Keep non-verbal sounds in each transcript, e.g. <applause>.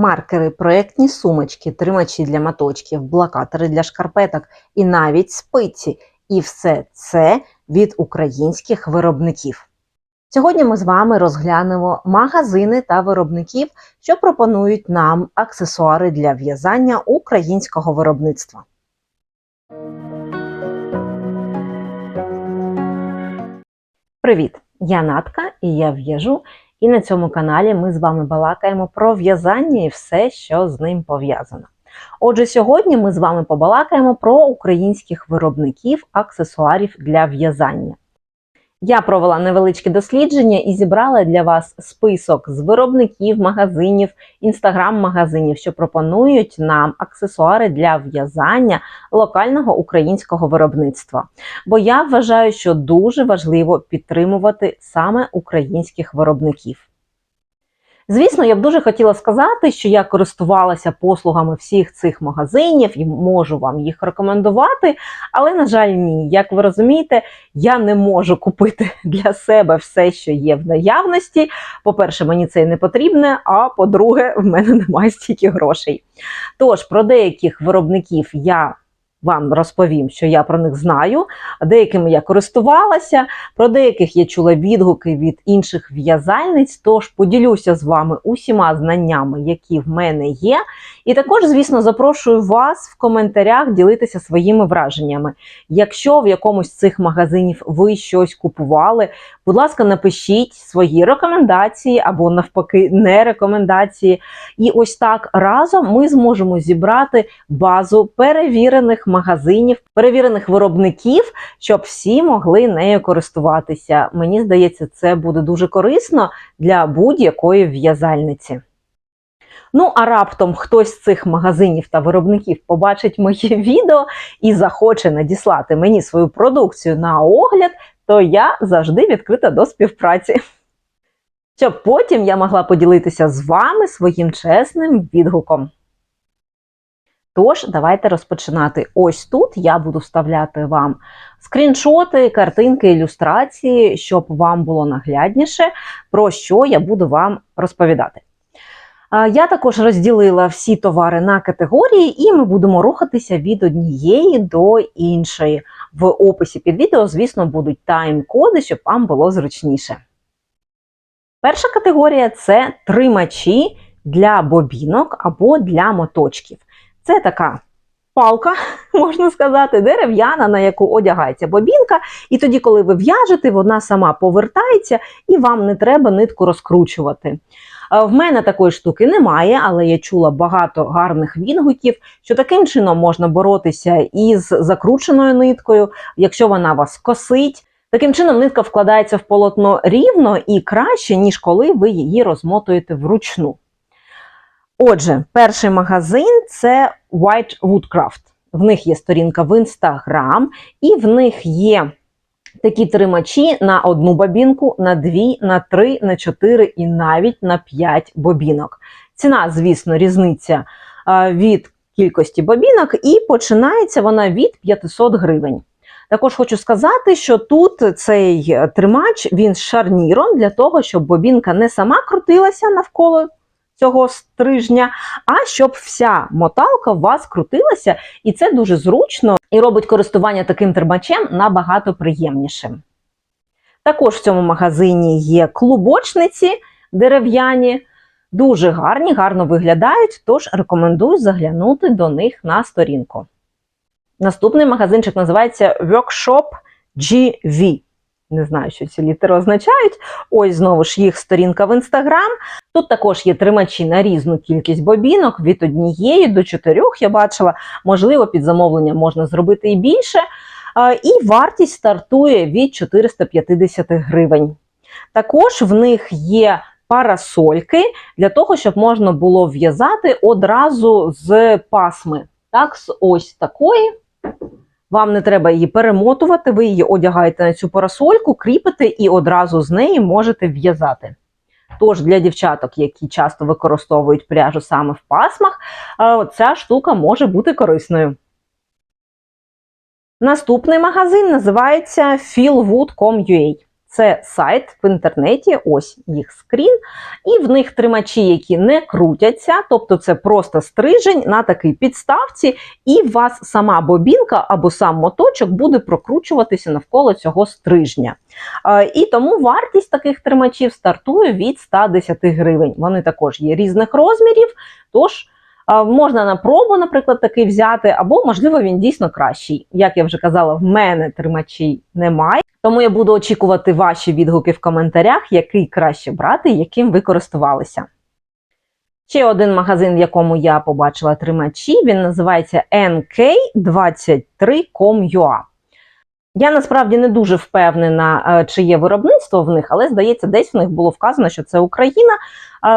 маркери, проєктні сумочки, тримачі для маточків, блокатори для шкарпеток і навіть спиці. І все це від українських виробників. Сьогодні ми з вами розглянемо магазини та виробників, що пропонують нам аксесуари для в'язання українського виробництва. Привіт! Я Натка і я в'яжу. І на цьому каналі ми з вами балакаємо про в'язання і все, що з ним пов'язано. Отже, сьогодні ми з вами побалакаємо про українських виробників аксесуарів для в'язання. Я провела невеличке дослідження і зібрала для вас список з виробників, магазинів, інстаграм-магазинів, що пропонують нам аксесуари для в'язання локального українського виробництва. Бо я вважаю, що дуже важливо підтримувати саме українських виробників. Звісно, я б дуже хотіла сказати, що я користувалася послугами всіх цих магазинів і можу вам їх рекомендувати, але, на жаль, ні. Як ви розумієте, я не можу купити <laughs> для себе все, що є в наявності. По-перше, мені це не потрібне, а по-друге, в мене <laughs> немає стільки грошей. Тож, про деяких виробників я вам розповім, що я про них знаю. Деякими я користувалася, про деяких я чула відгуки від інших в'язальниць. Тож поділюся з вами усіма знаннями, які в мене є. І також, звісно, запрошую вас в коментарях ділитися своїми враженнями. Якщо в якомусь з цих магазинів ви щось купували, будь ласка, напишіть свої рекомендації або навпаки не рекомендації. І ось так разом ми зможемо зібрати базу перевірених магазинів, перевірених виробників, щоб всі могли нею користуватися. Мені здається, це буде дуже корисно для будь-якої в'язальниці. Ну, а раптом хтось з цих магазинів та виробників побачить моє <laughs> відео і захоче надіслати мені свою продукцію на огляд, то я завжди відкрита до співпраці. Щоб потім я могла поділитися з вами своїм чесним відгуком. Тож, давайте розпочинати. Ось тут я буду вставляти вам скріншоти, картинки, ілюстрації, щоб вам було наглядніше, про що я буду вам розповідати. Я також розділила всі товари на категорії, і ми будемо рухатися від однієї до іншої. В описі під відео, звісно, будуть тайм-коди, щоб вам було зручніше. Перша категорія це тримачі для бобінок або для моточків. Це така палка, <laughs> можна сказати, дерев'яна, на яку одягається бобінка, і тоді, коли ви в'яжете, вона сама повертається і вам не треба нитку розкручувати. В мене такої штуки немає, але я чула багато гарних відгуків, що таким чином можна боротися із закрученою ниткою, якщо вона вас косить. Таким чином, нитка вкладається в полотно рівно і краще, ніж коли ви її розмотуєте вручну. Отже, перший магазин це White Woodcraft. В них є сторінка в Instagram, і в них є такі тримачі на одну бобінку, на дві, на три, на чотири і навіть на п'ять бобінок. Ціна, звісно, різниця від кількості бобінок, і починається вона від 500 гривень. Також хочу сказати, що тут цей тримач він з шарніром для того, щоб бобінка не сама крутилася навколо цього стрижня, а щоб вся моталка у вас крутилася, і це дуже зручно і робить користування таким тримачем набагато приємнішим. Також в цьому магазині є клубочниці дерев'яні, дуже гарні, гарно виглядають, тож рекомендую заглянути до них на сторінку. Наступний магазинчик називається Workshop GV. Не знаю, що ці літери означають. Ось знову ж їх сторінка в інстаграм. Тут також є тримачі на різну кількість бобінок, від однієї до чотирьох. Я бачила, можливо, під замовлення можна зробити і більше. І вартість стартує від 450 гривень. Також в них є парасольки для того, щоб можна було в'язати одразу з пасми. Так, з ось такої. Вам не треба її перемотувати, ви її одягаєте на цю парасольку, кріпите і одразу з неї можете в'язати. Тож для дівчаток, які часто використовують пряжу саме в пасмах, ця штука може бути корисною. Наступний магазин називається feelwood.com.ua. Це сайт в інтернеті, ось їх скрін, і в них тримачі, які не крутяться, тобто це просто стрижень на такій підставці, і у вас сама бобінка або сам моточок буде прокручуватися навколо цього стрижня. І тому вартість таких тримачів стартує від 110 гривень. Вони також є різних розмірів, тож можна на пробу, наприклад, такий взяти, або, можливо, він дійсно кращий. Як я вже казала, в мене тримачі немає. Тому я буду очікувати ваші відгуки в коментарях, який краще брати, яким ви користувалися. Ще один магазин, в якому я побачила тримачі, він називається NK23.com.ua. Я насправді не дуже впевнена, е, чи є виробництво в них, але здається, десь в них було вказано, що це Україна.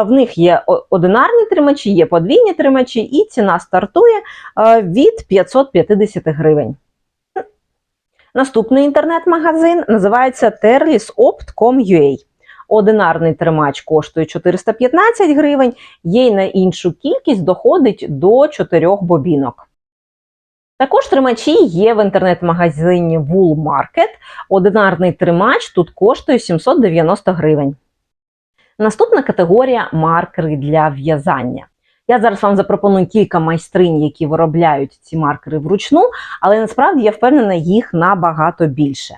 В них є одинарні тримачі, є подвійні тримачі, і ціна стартує е, від 550 гривень. Наступний інтернет-магазин називається terlisopt.com.ua. Одинарний тримач коштує 415 гривень, є й на іншу кількість доходить до 4 бобінок. Також тримачі є в інтернет-магазині Wool Market. Одинарний тримач тут коштує 790 гривень. Наступна категорія маркери для в'язання. Я зараз вам запропоную кілька майстринь, які виробляють ці маркери вручну, але насправді я впевнена, їх набагато більше.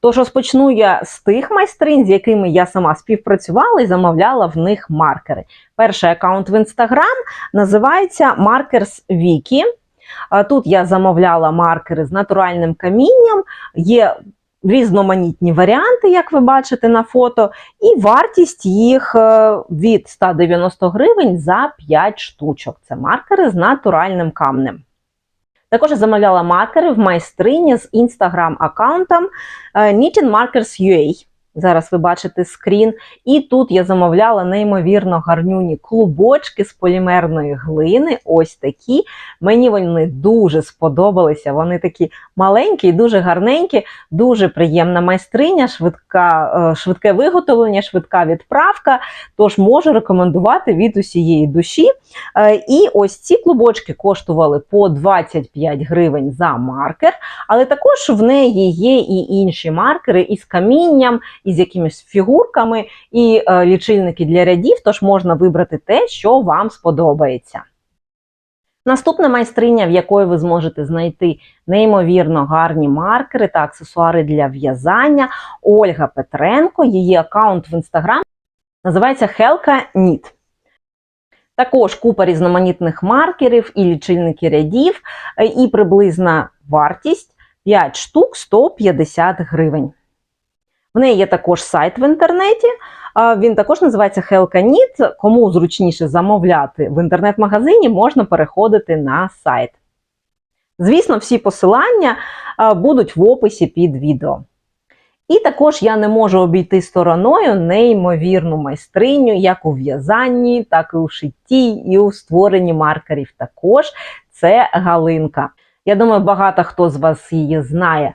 Тож розпочну я з тих майстринь, з якими я сама співпрацювала і замовляла в них маркери. Перший аккаунт в Instagram називається Markers Wiki. Тут я замовляла маркери з натуральним камінням, є різноманітні варіанти, як ви бачите на фото, і вартість їх е, від 190 гривень за 5 штучок. Це маркери з натуральним камнем. Також замовляла маркери в майстрині з інстаграм-аккаунтом е, Knitting Markers. Зараз ви бачите скрін. І тут я замовляла неймовірно гарнюні клубочки з полімерної глини. Ось такі. Мені вони дуже сподобалися. Вони такі маленькі і дуже гарненькі, дуже приємна майстриня, швидка, е, швидке виготовлення, швидка відправка. Тож можу рекомендувати від усієї душі. Е, І ось ці клубочки коштували по 25 гривень за маркер, але також в неї є і інші маркери із камінням, із якимись фігурками, і е, лічильники для рядів, тож можна вибрати те, що вам сподобається. Наступна майстриня, в якої ви зможете знайти неймовірно гарні маркери та аксесуари для в'язання, Ольга Петренко. Її аккаунт в інстаграм називається Helka Knit. Також купа різноманітних маркерів і лічильники рядів, е, і приблизна вартість 5 штук 150 гривень. В неї є також сайт в інтернеті. Він також називається Helkanit. Кому зручніше замовляти в інтернет-магазині, можна переходити на сайт. Звісно, всі посилання будуть в описі під відео. І також я не можу обійти стороною неймовірну майстриню, як у в'язанні, так і у шитті, і у створенні маркерів. Також це Галинка. Я думаю, багато хто з вас її знає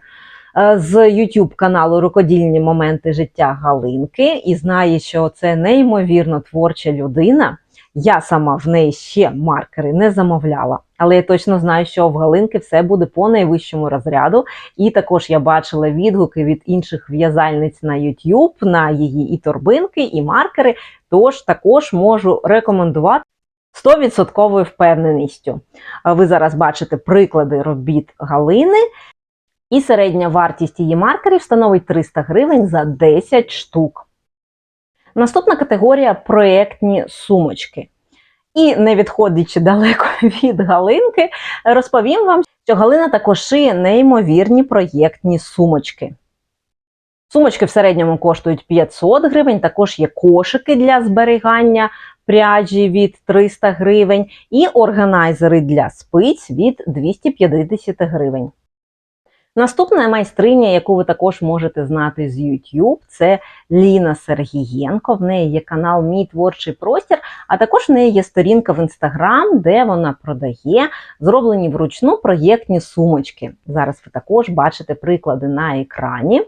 з YouTube каналу Рукодільні моменти життя Галинки і знає, що це неймовірно творча людина. Я сама в неї ще маркери не замовляла, але я точно знаю, що в Галинки все буде по найвищому розряду. І також я бачила відгуки від інших в'язальниць на YouTube на її і торбинки, і маркери. Тож також можу рекомендувати 100% впевненістю. Ви зараз бачите приклади робіт Галини. І середня вартість її маркерів становить 300 гривень за 10 штук. Наступна категорія проєктні сумочки. І не відходячи далеко <laughs> від Галинки, розповім вам, що Галина також шиє неймовірні проєктні сумочки. Сумочки в середньому коштують 500 гривень, також є кошики для зберігання пряжі від 300 гривень і органайзери для спиць від 250 гривень. Наступна майстриня, яку ви також можете знати з YouTube, це Ліна Сергієнко. В неї є канал Мій творчий простір, а також в неї є сторінка в Instagram, де вона продає зроблені вручну проєктні сумочки. Зараз ви також бачите приклади на екрані.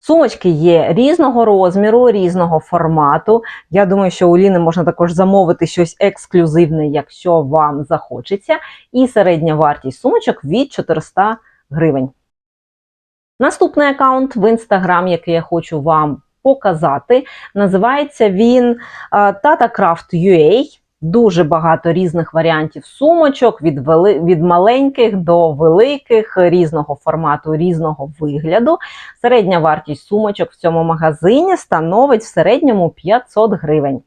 Сумочки є різного розміру, різного формату. Я думаю, що у Ліни можна також замовити щось ексклюзивне, якщо вам захочеться. І середня вартість сумочок від 400 гривень. Наступний аккаунт в Instagram, який я хочу вам показати, називається він е, TataCraft.ua. Дуже багато різних варіантів сумочок від вели... від маленьких до великих, різного формату, різного вигляду. Середня вартість сумочок в цьому магазині становить в середньому 500 гривень.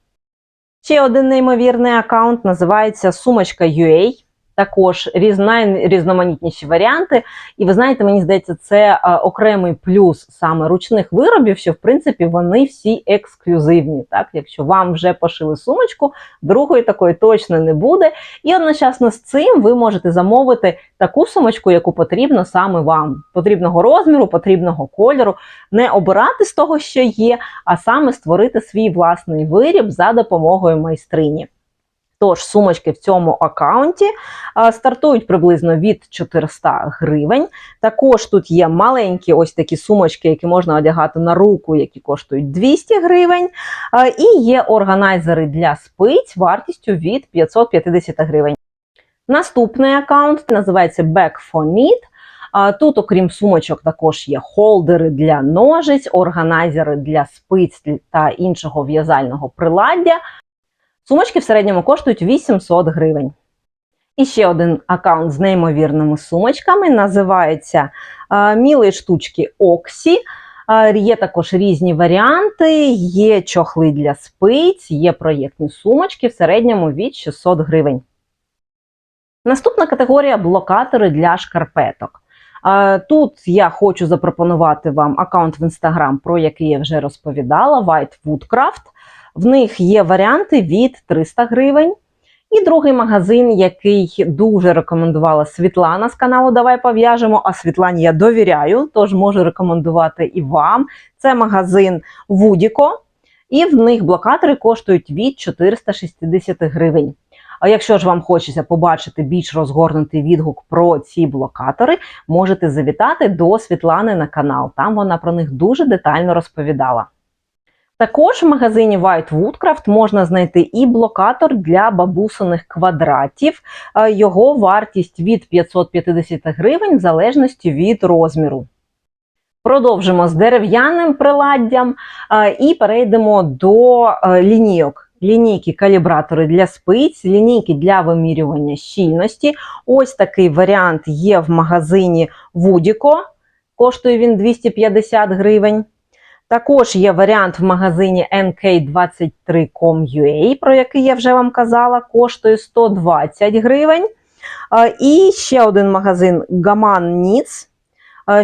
Ще один неймовірний аккаунт називається Сумочка.ua. Також різ... найрізноманітніші варіанти. І ви знаєте, мені здається, це окремий плюс саме ручних виробів, що в принципі вони всі ексклюзивні. Так, Якщо вам вже пошили сумочку, другої такої точно не буде. І одночасно з цим ви можете замовити таку сумочку, яку потрібно саме вам. Потрібного розміру, потрібного кольору, не обирати з того, що є, а саме створити свій власний виріб за допомогою майстрині. Тож сумочки в цьому аккаунті стартують приблизно від 400 гривень. Також тут є маленькі ось такі сумочки, які можна одягати на руку, які коштують 200 гривень. І є органайзери для спиць вартістю від 550 гривень. Наступний аккаунт називається Back for. А, Тут, окрім сумочок, також є холдери для ножиць, органайзери для спиць та іншого в'язального приладдя. Сумочки в середньому коштують 800 гривень. І ще один аккаунт з неймовірними сумочками називається Мілі штучки Оксі. Є також різні варіанти, є чохли для спиць, є проєктні сумочки в середньому від 600 гривень. Наступна категорія блокатори для шкарпеток. Тут я хочу запропонувати вам аккаунт в Instagram, про який я вже розповідала, White Woodcraft. В них є варіанти від 300 гривень. І другий магазин, який дуже рекомендувала Світлана з каналу Давай пов'яжемо. А Світлані я довіряю, тож можу рекомендувати і вам. Це магазин Вудіко, і в них блокатори коштують від 460 гривень. А якщо ж вам хочеться побачити більш розгорнутий відгук про ці блокатори, можете завітати до Світлани на канал. Там вона про них дуже детально розповідала. Також в магазині White Woodcraft можна знайти і блокатор для бабусиних квадратів. Е, Його вартість від 550 гривень в залежності від розміру. Продовжимо з дерев'яним приладдям е, і перейдемо до е, лінійок. Лінійки калібратори для спиць, лінійки для вимірювання щільності. Ось такий варіант є в магазині Woodico. Коштує він 250 гривень. Також є варіант в магазині nk23.com.ua, про який я вже вам казала, коштує 120 гривень. І ще один магазин Gaman Knits.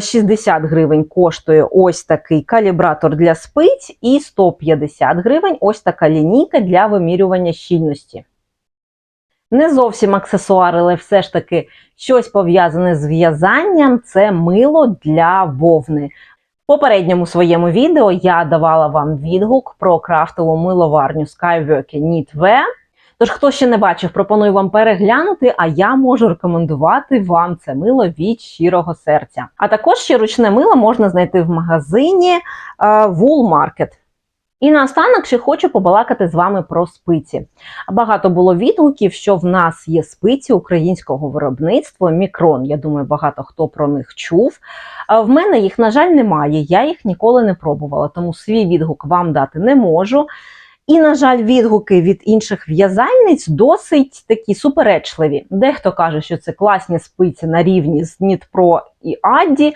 60 гривень коштує ось такий калібратор для спиць, і 150 гривень ось така лінійка для вимірювання щільності. Не зовсім аксесуар, але все ж таки щось пов'язане з в'язанням це мило для вовни. Попередньому своєму відео я давала вам відгук про крафтову миловарню Skywork Knitwear. Тож, хто ще не бачив, пропоную вам переглянути, а я можу рекомендувати вам це мило від щирого серця. А також ще ручне мило можна знайти в магазині Wool Market. І наостанок ще хочу побалакати з вами про спиці. Багато було відгуків, що в нас є спиці українського виробництва Мікрон. Я думаю, багато хто про них чув. В мене їх, на жаль, немає. Я їх ніколи не пробувала, тому свій відгук вам дати не можу. І, на жаль, відгуки від інших в'язальниць досить такі суперечливі. Дехто каже, що це класні спиці на рівні з Нітпро і Адді.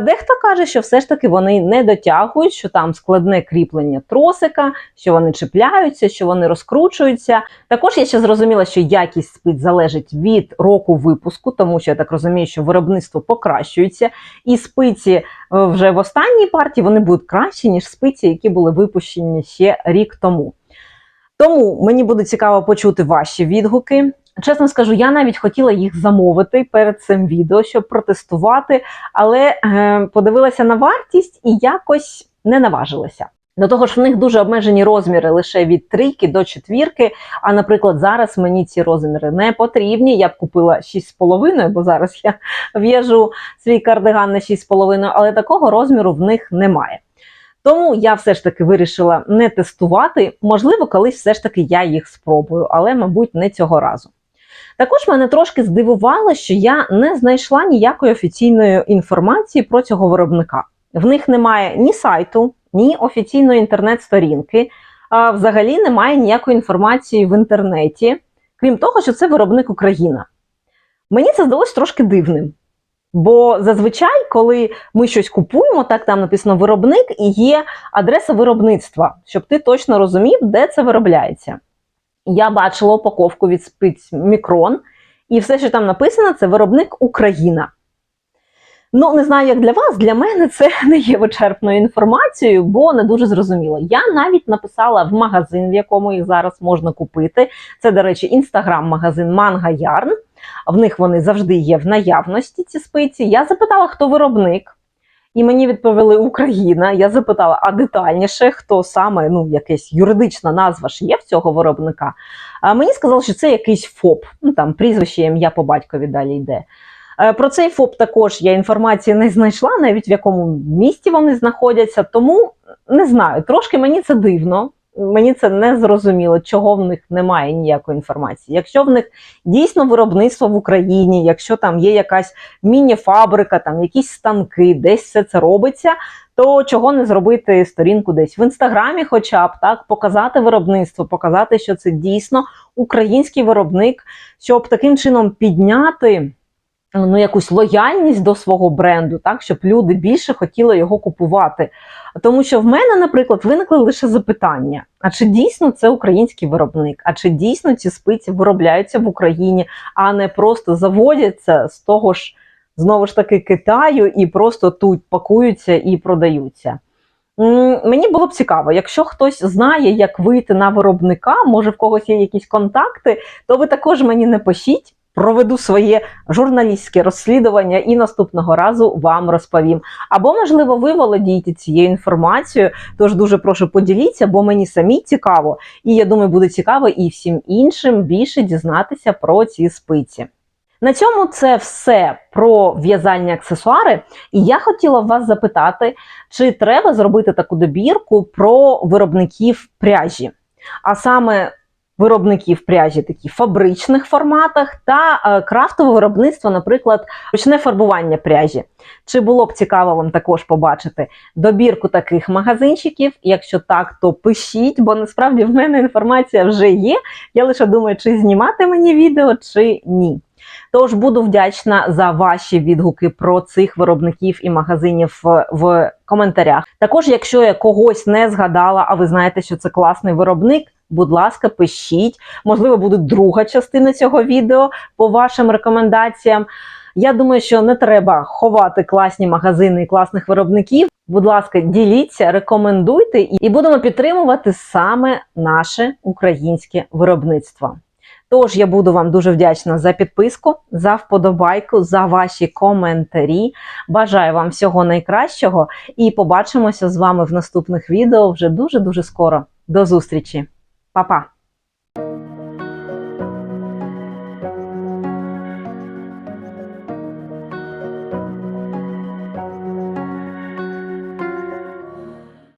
Дехто каже, що все ж таки вони не дотягують, що там складне кріплення тросика, що вони чіпляються, що вони розкручуються. Також я ще зрозуміла, що якість спиць залежить від року випуску, тому що я так розумію, що виробництво покращується, і спиці е, вже в останній партії вони будуть кращі, ніж спиці, які були випущені ще рік тому. Тому мені буде цікаво почути ваші відгуки. Чесно скажу, я навіть хотіла їх замовити перед цим відео, щоб протестувати, але е, подивилася на вартість і якось не наважилася. До того ж, в них дуже обмежені розміри лише від трійки до четвірки. А, наприклад, зараз мені ці розміри не потрібні. Я б купила 6,5, бо зараз я в'яжу свій кардиган на 6,5, але такого розміру в них немає. Тому я все ж таки вирішила не тестувати. Можливо, колись все ж таки я їх спробую, але, мабуть, не цього разу. Також мене трошки здивувало, що я не знайшла ніякої офіційної інформації про цього виробника. В них немає ні сайту, ні офіційної інтернет-сторінки, а взагалі немає ніякої інформації в інтернеті, крім того, що це виробник Україна. Мені це здалось трошки дивним. Бо зазвичай, коли ми щось купуємо, так там написано виробник і є адреса виробництва, щоб ти точно розумів, де це виробляється. Я бачила упаковку від спиць Мікрон, і все, що там написано, це виробник Україна. Ну, не знаю, як для вас, для мене це не є вичерпною інформацією, бо не дуже зрозуміло. Я навіть написала в магазин, в якому їх зараз можна купити. Це, до речі, інстаграм-магазин Манга Ярн. В них вони завжди є в наявності, ці спиці. Я запитала, хто виробник. І мені відповіли Україна. Я запитала, а детальніше, хто саме, ну, якась юридична назва ж є в цього виробника. А мені сказали, що це якийсь ФОП. Ну там прізвище ім'я по батькові далі йде. Е, Про цей ФОП також я інформації не знайшла, навіть в якому місті вони знаходяться. Тому не знаю, трошки мені це дивно. Мені це не зрозуміло, чого в них немає ніякої інформації. Якщо в них дійсно виробництво в Україні, якщо там є якась міні-фабрика, там якісь станки, десь все це робиться, то чого не зробити сторінку десь в інстаграмі, хоча б так, показати виробництво, показати, що це дійсно український виробник, щоб таким чином підняти ну, якусь лояльність до свого бренду, так, щоб люди більше хотіли його купувати. Тому що в мене, наприклад, виникли лише запитання: а чи дійсно це український виробник? А чи дійсно ці спиці виробляються в Україні, а не просто заводяться з того ж, знову ж таки, Китаю і просто тут пакуються і продаються? Мені було б цікаво, якщо хтось знає, як вийти на виробника, може в когось є якісь контакти, то ви також мені не пишіть. Проведу своє журналістське розслідування і наступного разу вам розповім. Або, можливо, ви володієте цією інформацією, тож дуже прошу поділіться, бо мені самі цікаво, і я думаю, буде цікаво і всім іншим більше дізнатися про ці спиці. На цьому це все про в'язальні аксесуари. І я хотіла вас запитати, чи треба зробити таку добірку про виробників пряжі, а саме виробників пряжі такі в фабричних форматах та е, крафтове виробництво, наприклад, ручне фарбування пряжі. Чи було б цікаво вам також побачити добірку таких магазинчиків? Якщо так, то пишіть, бо насправді в мене інформація вже є. Я лише думаю, чи знімати мені відео, чи ні. Тож буду вдячна за ваші відгуки про цих виробників і магазинів в, в коментарях. Також, якщо я когось не згадала, а ви знаєте, що це класний виробник. Будь ласка, пишіть. Можливо, буде друга частина цього відео по вашим рекомендаціям. Я думаю, що не треба ховати класні магазини і класних виробників. Будь ласка, діліться, рекомендуйте, і будемо підтримувати саме наше українське виробництво. Тож я буду вам дуже вдячна за підписку, за вподобайку, за ваші коментарі. Бажаю вам всього найкращого і побачимося з вами в наступних відео вже дуже дуже скоро. До зустрічі, Па-па!